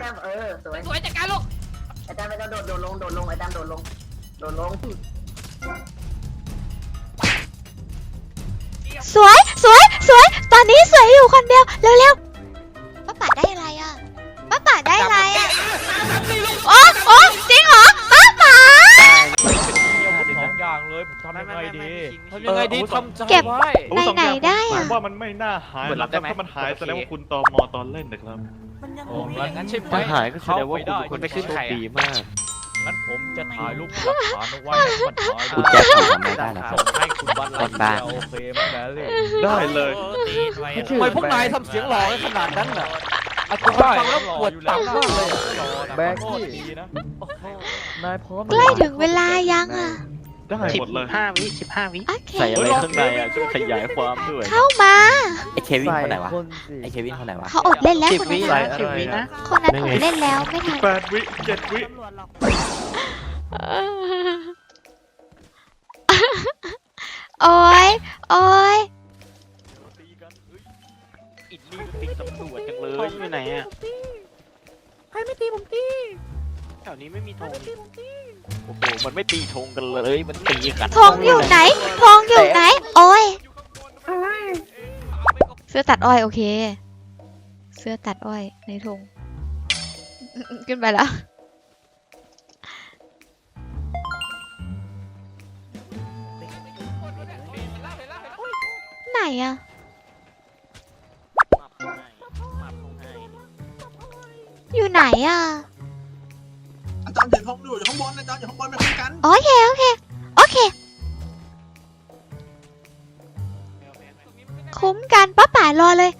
แต้มเออสวยสวยจัดการลูกไอ้แต้มไม่ต้องโดดโดดลงโดดลงไอ้แต้มโดดลงโดดลงสวยสวยสวย ตอนนี้สวยอยู่คนเดียวเร็วๆป้าป๋าได้อะไรอะป้าป๋าได้อะไรอะโอ้โอ้จริงเหรอป้าป๋าสองอย่างเลยผมทำยังไงดีทำยังไงดีทำใจเก็บ ไว้ไหนไหนๆได้ผอะมว่ามันไม่น่าหายเปิดรับได้ไหม ถ้ามันหายแสดงว่าคุณตอมอตอนเล่นนะครับ โอ้งั้นใช่ไหม ถ้าหายก็แสดงว่าคุณเป็นคนไปขึ้นโชใครคดีอะมาก งั้นผมจะถ่ายรูปหลักฐานเอาไว้ให้มันหายคุณแจ็คทำไม่ได้นะครับส่งให้คุณวันไลคนบ้า โอเคไหมแบลลี่ได้เลย ทำไมพวกนายทำเสียงหล่อขนาดนั้นน่ะ อากูใช่ฟังแล้วปวดตับมากเลย แบกกี้นะ นายพร้อมใกล้ถึงเวลายังอะ ได้หมดเลยห้าวิสิบห้าวิโอเค ใส่อะไรข้างในอะช่วยขยายความด้วยเข้ามา ไอเควินคนไหนวะ ไอเควินคนไหนวะ เขาอดเล่นแล้วสิบคนวินั้นนะสิบวินะคนนั้นอดเล่นแล้วไม่ทันแปดวิเจ็ดวิ โอ้ยโอ้ยอินนี่ตีตำรวจจังเลยธงอยู่ไหนอะ ใครไม่ตีผมตี แถวนี้ไม่มีธงโอ้โห มันไม่ตีธงกันเลย มันตีกันทองอยู่ไหนทองอยู่ไหน โอ้ยเสื้อตัดอ้อยโอเค เสื้อตัดอ้อยในธงขึ้นไปแล้ว ไหนอะมาธงให้มาธงให้อยู่ไหนอะ อยู่อยู่ข้างบนอาจารย์อยู่ข้างบนไปคุยกันโอเคโอเคโอเค คุ้มกันป้าป่ารอเลย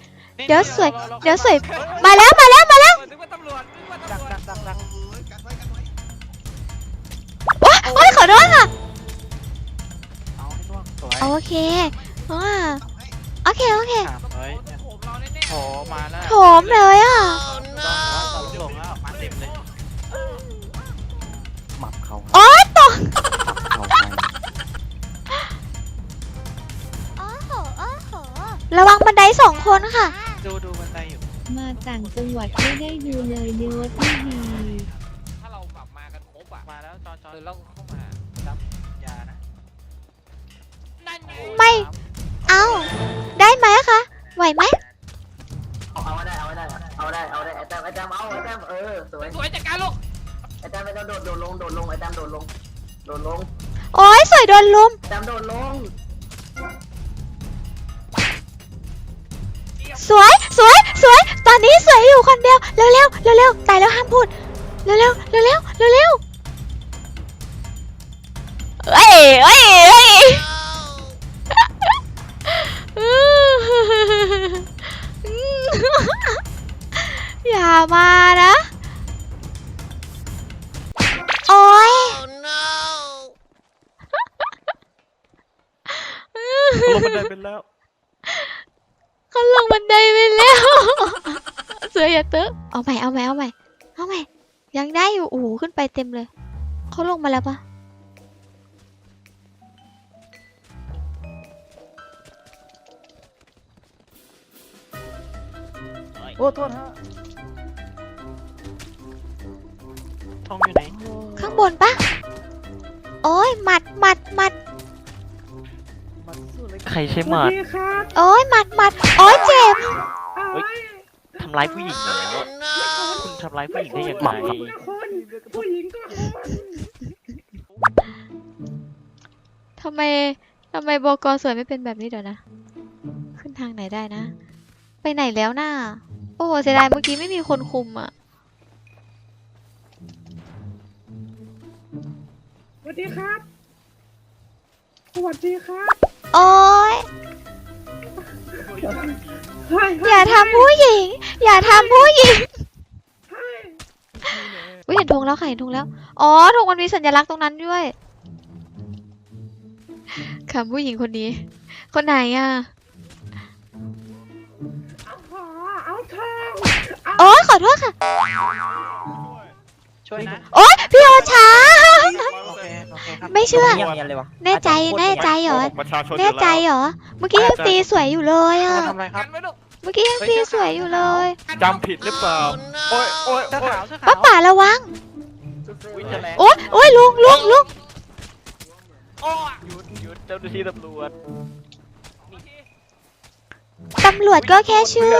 เดี๋ยวสวยเดี๋ยวสวย มาแล้วมาแล้วมาแล้วนึกว่าตำรวจนึกว่าดัตำกรวจดักดักดักเอ้ยกันไว้กันไว้ว้าโอ้ยขอโทษค่ะเอาให้ล่วงสวยโอเคอ่าตับให้โอเคโอเค สามเฮ้ยโถมเราแน่โผล่มาแล้ว โถมเลยอะเรา ระวังบันไดสองคนค่ะ ดูดูบันไดอยู่ มาต่างจังหวัดไม่ได้ดูเลยเนื้อที่ดีๆถ้าเราแบบมากันครบอะ มาแล้วจอนจอนเออเราเข้ามายานะนั่นไงไม่ เอาได้ไหมคะไหวไหมเอาเอาได้เอาได้เอาได้เอาได้ไอ้แต้มไอ้แต้มเอาไอ้แต้มเออสวยสวยจัดการลูกไอ้แต้มไม่ต้องโดดโดดลงโดดลงไอ้แต้มโดดลงโดดลงโอ้ยสวยโดนลุมไอ้แต้มโดดลง สวยสวยสวย ตอนนี้สวยอยู่คนเดียวเร็วเร็วเร็วเร็วๆตายแล้วห้ามพูดเร็วเร็วเร็วเร็วเร็วเร็วเอ้ยเอ้ยเอ้ยอย่ามานะ เสืออย่าเตอะเอาใหม่เอาใหม่เอาใหม่เอาใหม่ยังได้อยู่โอ้โหขึ้นไปเต็มเลยเขาลงมาแล้วปะโอ้โทษฮะธงอยู่ไหนข้างบนปะโอ้ยหมัดหมัดหมัดใครใช้หมัด โอ้ยหมัดหมัดโอ้ยเจ็บทำร้ายผู้หญิงเหรอคุณทำร้ายผู้หญิงได้ยังไงทำไมทำไมบกสวยไม่เป็นแบบนี้เดี๋ยวนะ ขึ้นทางไหนได้นะ ไปไหนแล้วน่ะโอ้โหเสียดายเมื่อกี้ไม่มีคนคุมอะสวัสดีครับ สวัสดีครับ โอ้ยเฮ้ย อย่าทำผู้หญิง อย่าทำผู้หญิงวิเห็นธงแล้วค่ะเห็นธงแล้ว อ๋อธงมันมีสัญลักษณ์ตรงนั้นด้วยคำผู้หญิงคนนี้ คนไหนอะเอาขอเอาทองโอ้ยขอโทษค่ะ ช่วยนะ โอ้ยพี่โอช้า ไม่เชื่อเงียบเงียบเลยวะแน่ใจแน่ใจเหรอประชาชนแน่ใจเหรอ เมื่อกี้ยังตีสวยอยู่เลยอะ ทำอะไรครักับนไว้ลูกเมื่อกี้ยังตีสวยอยู่เลยจำผิดหรือเปล่า โอ้ยโอ้ยเสื้อโอ้ยขาวเสื้อป้าขาวป่าระวัง อุ๊ยจะแรงโอ๊ยโอ๊ยลุงลุงลุงหยุดหยุดเจ้าหน้าที่ตำรวจตำรวจก็แค่ชื่อ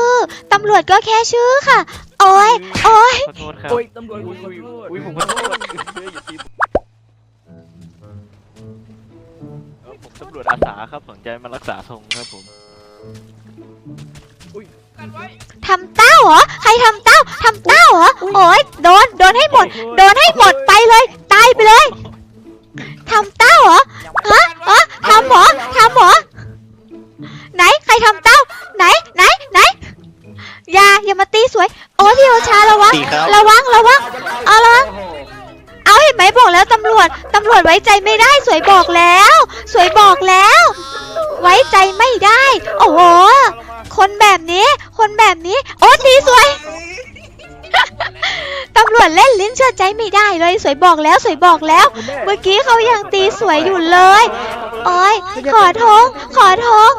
ตำรวจก็แค่ชื่อค่ะ โอ๊ยโอ๊ยขอโทษครับโอ้ยตำรวจอุ้ยขออุ้ยโทษอุ้ยผมขอโทษเฮ้ยอย่า ผมเออผมตำรวจอาสาครับสนใจมารักษาทรงครับผมทำเต้าเหรอ ใครทำเต้าทำเต้าเหรอ โอ๊ยโดน โดนให้หมด โดนให้หมดไปเลย ตายไปเลยทำเต้าเหรอ ฮะฮะทำเหรอทำเหรอ ไหน ใครทำเต้า ไหน ไหน ไหน อย่า อย่ามาตีสวย โอ้ที่โอชาระวังตีครับระวัง ระวัง เอาระวังเอาเห็นไหมบอกแล้วตำ รวจ ตำรวจไว้ใจไม่ได้ สวยบอกแล้ว สวยบอกแล้ว ไว้ใจไม่ได้ โอ้โห คนแบบนี้ คนแบบนี้ โอ้ตีสวย ตำรวจเล่นลิ้นเชื่อใจไม่ได้เลย สวยบอกแล้ว สวยบอกแล้ว เมื่อกี้เขายังตีสวยอยู่เลย โอ้ย ขอโทษขอโทษ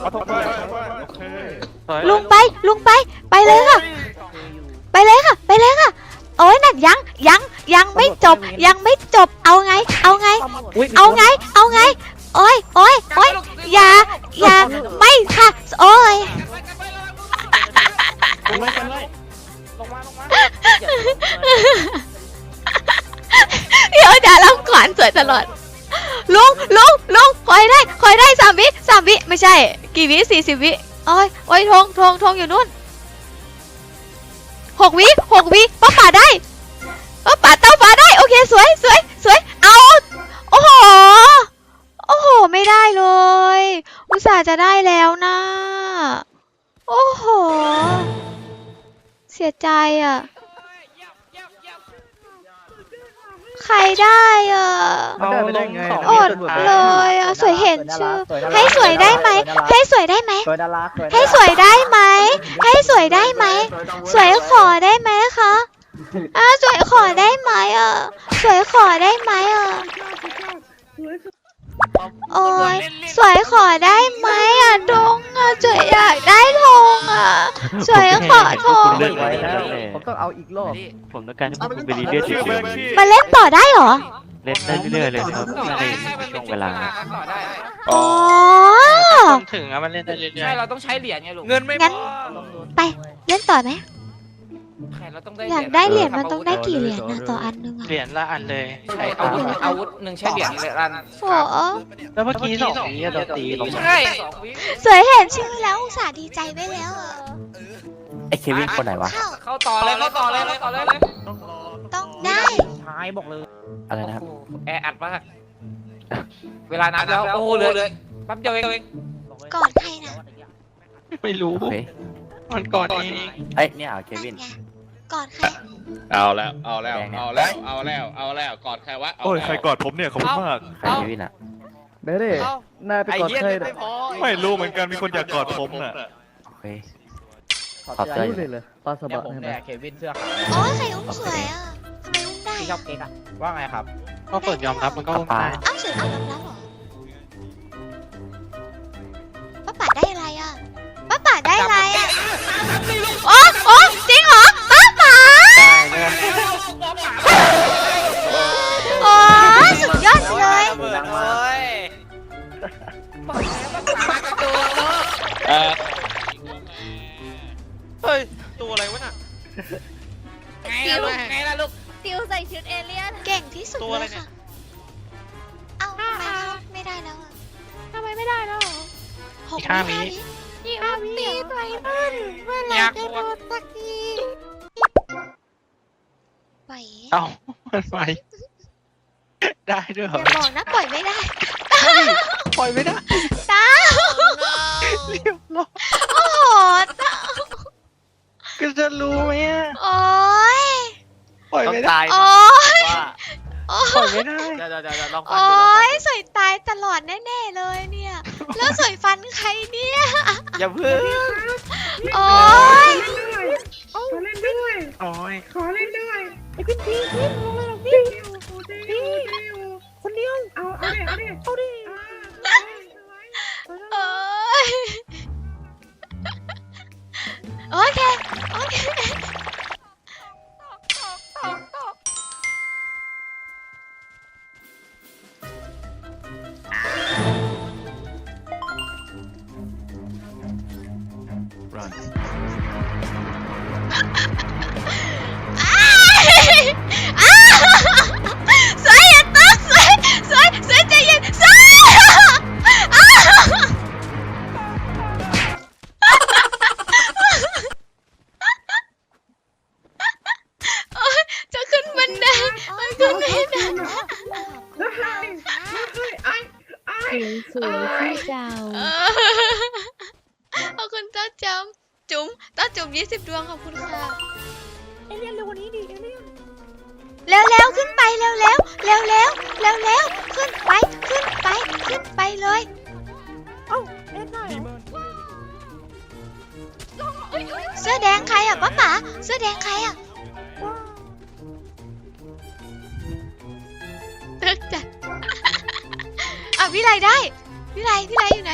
เอาทำไมโอเคลุงไป ลุงไป ไปเลยค่ะ ไปเลยค่ะ ไปเลยค่ะ โอ้ยนั่นยังยังยังไม่จบยังไม่จบเอาไง เอาไง เอาไง เอาไงโอ้ยโอ้ยโอ้ยอย่าอย่าไม่ค่ะโอ้ยเดี๋ยวด่าลำขวัญสวยตลอดลุงลุงลุงคอยได้คอยได้สามวิสามวิไม่ใช่ กี่วิสี่สิบวิโอ้ยโอ้ยทงทงทงอยู่นู่น หกวิหกวิป้าป่าได้ป้าป่าเต้าป่าได้ โอเคสวยสวยสวยเอาโอ้โหโอ้โห ไม่ได้เลย อุตส่าห์จะได้แล้วนะ โอ้โห เสียใจอะ ใครได้อะมันได้ไม่ได้ไงอดเลยอะสวยเห็นชื่อ ให้สวยได้ไหม ให้สวยได้ไหม สวยน่ารักให้สวยได้ไหม ให้สวยได้ไหม สวยขอได้ไหมคะอ่าสวยขอได้ไหมอะ สวยขอได้ไหมอะ โอ้ยสวยขอได้ไหมอะดงอะสวยอยากได้ทงอ่ะสวยขอทงเรื่องไว้อะไรแล้วแล้วผมต้องเอาอีกรอบผมต้องการให้พวกคุณไปรีเลียนเฉชื่อยแบงค์ที่มาเล่นต่อได้เหรอๆเล่นได้เรื่อยๆเลยครับในช่วงเวลาอ๋อถึงอะมันเล่นได้เรื่อยใช่เราต้องใช้เหรียญไงลูกเงินไม่งั้นไปเล่นต่อไหมใช่เราต้องได้อยากได้เหรียญมันต้องได้กี่เหรียญนะต่ออันนึงๆอะเหรียญละอันเลย ใช่อาวุธอาวุธหนึ่งใช้เหรียญเลยรันโอ้แล้วเมื่อกี้สองนี้เราตีลงมาใช่สองวิ สวยเห็นชื่อแล้วอุตส่าห์ดีใจไว้แล้วอะ ไอ้เควินคนไหนวะ เข้าเข้าต่อเลยเข้าต่อเลยเข้าต่อเลยต้องได้ท้ายบอกเลยอะไรนะครับแออัดมาก เวลานับแล้วโอ้เลยเลยแป๊บเดียวเอง กอดใครนะไม่รู้โอเคมันก่อนเองไอ้ยเนี่ยเควิน นั่นไงกอดใครเอาแล้ว เอาแล้วแดงเนี่ยเอาแล้ว เอาแล้ว เอาแล้ว กอดใครวะเาโอ้ยแล้วใครกอดผมเนี่ยขอบคุณมาก ใครเควินอะเด้เด้นายไปไอ้กอดเหี้ยใครเล่นน่ะไม่พอไม่รู้เหมือนกันมีคนอยากกอดผมน่ะ โอเค ขอบใจเลยเลยปลาสเนี่ยบะผมใช่ไหมเนี่ยเควินเสื้อขาวโอ้ยใครอุ้มสวยอะทำไมอุ้มได้ที่ชอบเก๊กอะว่าไงครับ ก็เปิดยอมรับมันก็ป้าได้อ้าวสวยเอายอมรับเหรอป้าป่าได้อะไรอะป้าป่าได้อะไรอะโอ้โอ้จ วอะไรวะน่ะไงล่ะลูกไงล่ะลูก ติวใส่ชุดเอเลี่ยนเก่งที่สุดตัวอะไรเลยเนี่ย ค่ะ เอ้าทำไมเข้าไม่ได้แล้วอะทำไมไม่ได้แล้วหกอีกห้าวินี่อาตีไททันเมื่อไหรอยากจะกโดดนสักทีปล่อยเอ้ามันไปได้ด้วยเหรออย่าบอกนะปล่อยไม่ได้ปล่อยไม่ได้ตาเรียบร้อยโอ้โหตา ก็จะรู้ไหมอะโอ้ยปล่อยไม่ได้โอ้ยว่าโอ้ปล่อยยไม่ได้เดี๋ยวเดี๋ยวเดี๋ยวลองฟังโอ้ดูลองฟังยสวยตายตลอดแน่ๆเลยเนี่ย แล้วสวยฟันใครเนี่ยอย่าเพิ่งโอ้ยขอเล่นด้วย โอ้ยขอเล่นด้วยไอ้พี่พี่พี่ลงเลยพี่พี่คนเดียวเอาเอาดิเอาดิเอาดิโอ้ย โอเค โอเคอ้ ได้สวยสวยพี่เจ้าเออขอบคุณต้าจำจุ๋มต้าจุ๋มยี่สิบดวงขอบคุณค่ะเอเลี่ยนเร็วกว่านี้ดิเอเลี่ยนเร็วเร็วๆขึ้นไปเร็วเร็วเร็วเร็วเร็วเร็วขึ้นไปขึ้นไปขึ้นไปเลยเอ้าเอ็นได้เหรอเสื้อแดงใครอะป้าป๋าเสื้อแดงใครอะ ตึกจัดอะพี่ไรได้ พี่ไรพี่ไรอยู่ไหน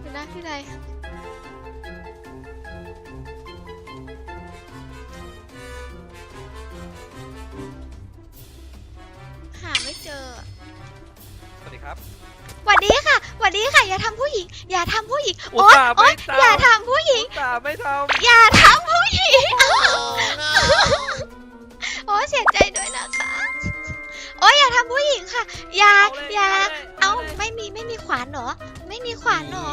เดี๋ยวนะพี่ไรหาไม่เจอสวัสดีครับ หวัดดีค่ะหวัดดีค่ะ อย่าทำผู้หญิง อย่าทำผู้หญิงอุตโอ๊ยส่าห์ไม่โอ๊ยทำอย่าทำผู้หญิง ตาไม่ทอย่าทำผู้หญิงโอ้เสียใจด้วยนะคะ โอ้ยอย่าทำผู้หญิงค่ะ อย่าำอย่าเลยเอาลยไม่มีไม่มีขวานเหรอ ไม่มีขวานเหรอ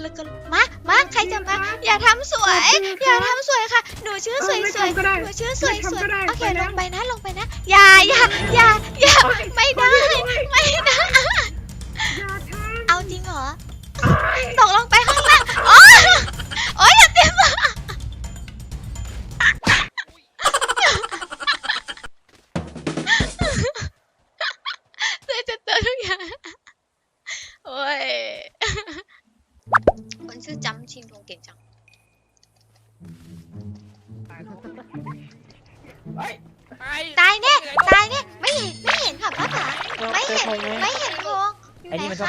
แล้วก็มามาใครจะมา อย่าทำสวย อย่าทำสวยค่ะ หนูชื่อสวยไม่สวยทำก็ได้หนูชื่อสวยไม่สวยทำก็ได้โอเคไปแล้ลวงไปนะลงไปนะ อย่าอย่าอย่าอย่าไม่ได้ไม่ได้อย่าทเอาจริงเหรอตกลงไป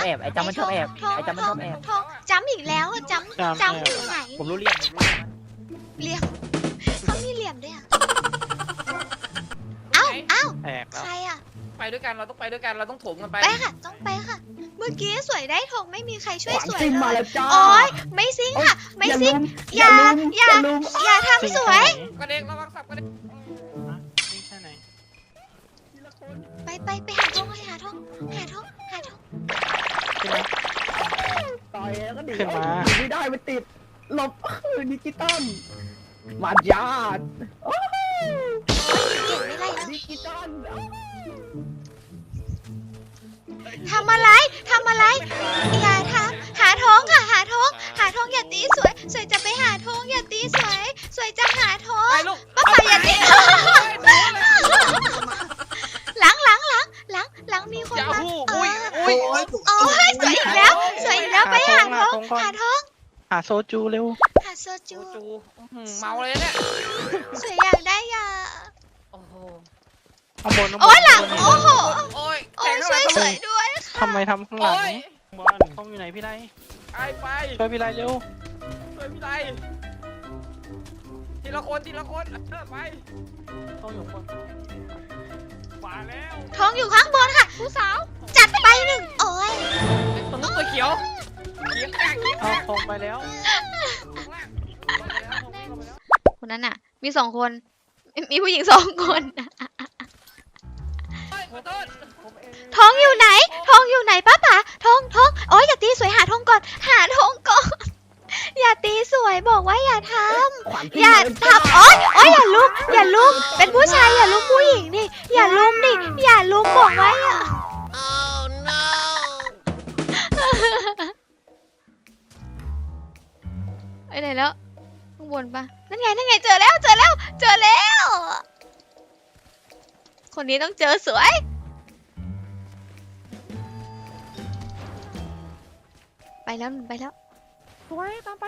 แอบไอ้จำมันชอบแอบทองไอ้จำมันชอบแอบทองจำอีกแล้วอะจำจำอยู่ไหนผมรู้เรียกผมรู้เรียกเหลี่ยมเขามีเหลี่ยมด้วยอะเอ้าเอ้าแตกแล้วใครอะไปด้วยกันเราต้องไปด้วยกันเราต้องโถมกันไปไปค่ะ ต้องไปค่ะ เมื่อกี้สวยได้ทองไม่มีใครช่วยขวานสวยซิมมาเลยแล้วจ้าโอ๊ยไม่ซิงค่ะ ไม่ซิง อย่าอย่าอย่าทำสวย กระเด็นระวังสับกระเด็นนี่แค่ไหนไปไปไปหาทองหาทองหาทองหาทอง อยแล้วก็ดีขึ้นมา หนีไม่ได้มันติดหลบดิจิตอลมายาดโอ้โหเก่งไม่ไรแล้วดิจิตอลทำอะไรทำอะไรอย่าทำหาทองค่ะ หาทอง หาทองอย่าตีสวย สวยจะไปหาทองอย่า โซจูเร็ว หาโซจูจูจูอื้อหือเมาเลยเนี่ย สวยอยากได้ยา โอ้โหข้างบนข้างบนโอ้ยหลัง โอ้โห โอ้ยโอ้แข่ยงช่เท่าวยไหร่สวยด้วยทำไมทำข้างหลังโอ้ยบ้านห้องอยู่ไหนพี่ไรไปไปช่วยพี่ไรเร็วช่วยพี่ไรทีละคนทีละคนเออไปห้องอยู่ข้างบนมาแล้วทองอยู่ข้างบนค่ะ ผู้สาว จัดไปหนึ่งโอ้ยตรงนู้นตัวเขียว เขียวแกล้งเขียวแกเอาล้งทองไปแล้วข้างล่างลงไปแล้วลงไปแล้วคนนั้นน่ะ มีสองคน มีผู้หญิงสองคน เฮ้ยขอโทษทองอยู่ไหนทองอยู่ไหนป้าป๋าทองทองโอ้ยอย่าตีสวยหาทองก่อน หาทองก่อน อย่าตีสวยบอกว่าอย่าทขวานำซิมอย่ามาแล้วจ้าทำโอ๊ยโอ๊ยอย่าลุมอย่าลุมเป็นผู้ชายอย่าลุมผู้หญิงดิอย่าลุมดิอย่าลุมบอกว่าอย่า ไปไหนแล้วข้างบนปะนั่นไงนั่นไงเจอแล้วเจอแล้ว เจอแล้ว คนนี้ต้องเจอสวย ไปแล้วไปแล้ว สวยตามไป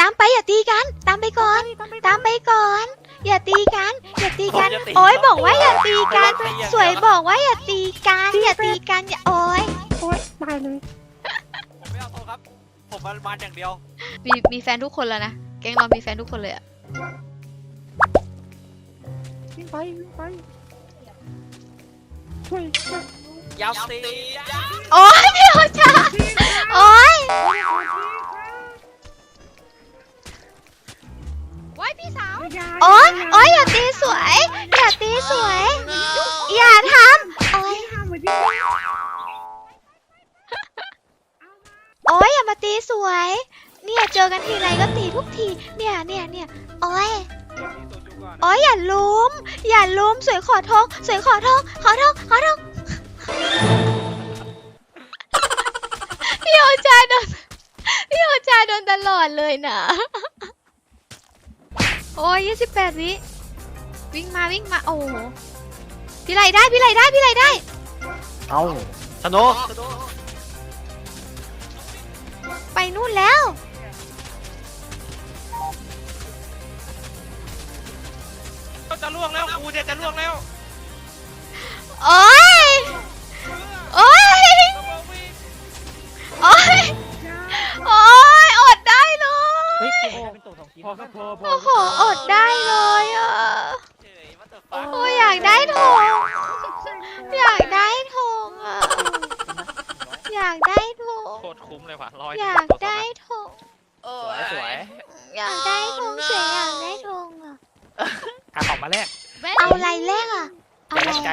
ตามไปอย่าตีกัน ตามไปก่อน ตามไปตามไปก่อน อย่าตีกัน อย่าตีกัน อย่าตีโอ้ยบอกว่าอย่าตีกัน อย่าตีอย่างเดียว สวยบอกว่าอย่าตีกัน อย่าตีกันอย่าโอ้ย โอ๊ยตายเลย ผมมันมันอย่างเดียว มีมีแฟนทุกคนแล้วนะ แก๊งเรามีแฟนทุกคนเลยอะวิ่งไปวิ่งไปช่วยช่วยยาวตีโอ้ยพี่โอชาโอ้ยว้ายพี่สาวโอ๊ยโอ๊ยอย่าตีสวย อย่าตีสวย อย่าทำโอ๊ยทำเหมือนที่ โอ๊ยอย่ามาตีสวย เนี่ยเจอกันทีไรก็ตีทุกที เนี่ยเนี่ยเนี่ยโอ๊ยโอ๊ยอย่าลุมอย่าลุมสวยขอโทษสวยขอโทษขอโทษขอโทษพี่โอจาโดนพี่โอจาโดนตลอดเลยนะ โอ้ยยี่สิบแปดวิ วิ่งมาวิ่งมา โอ้พี่ไรได้พี่ไรได้พี่ไรได้ เอาสโน ไปนู่นแล้ว จะล่วงแล้วกูเนี่ยจะล่วงแล้วโอ๊ยโอ๊ยโอ๊ยโอ๊ยอดได้เลย พอครับพอพอ โอ้โห อดได้เลยอะ โอ้ยอยากได้ทอง อยากได้ทองอะ อยากได้ทอง โคตรคุ้มเลยว่ะร้อยอยากได้ทองสวยสวยอยากได้ทองเสียอยากได้ทองอะการออกมาแรกเอาอะไรแลกอะเอาอะไรใจ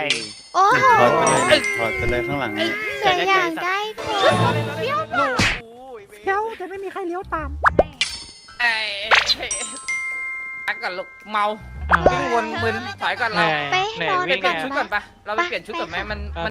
โอ้โหถอดไปเลยถอดไปเลยข้างหลังเสียอยากได้ทองเลี้ยวแต่ไม่มีใครเลี้ยวตามไอ้พักก่อนลูกเมาวิ่งวนมึนถอยก่อนเราไปให้นอนไปเปลี่ยนก่ชุอดนก่อนปะปะเราไปเปลี่ยนชุดก่อนไหมมัน